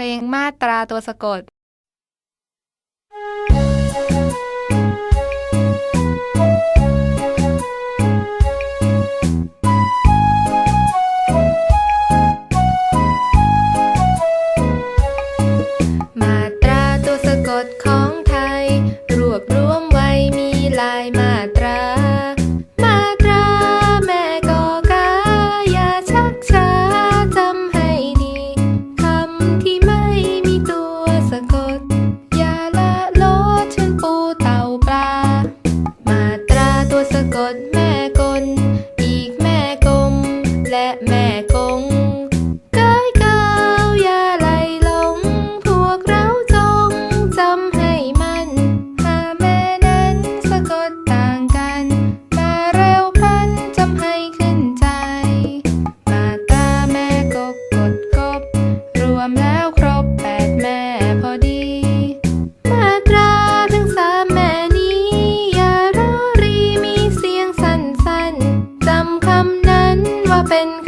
พลงมาตราตัวสะกด was a good man. stopping.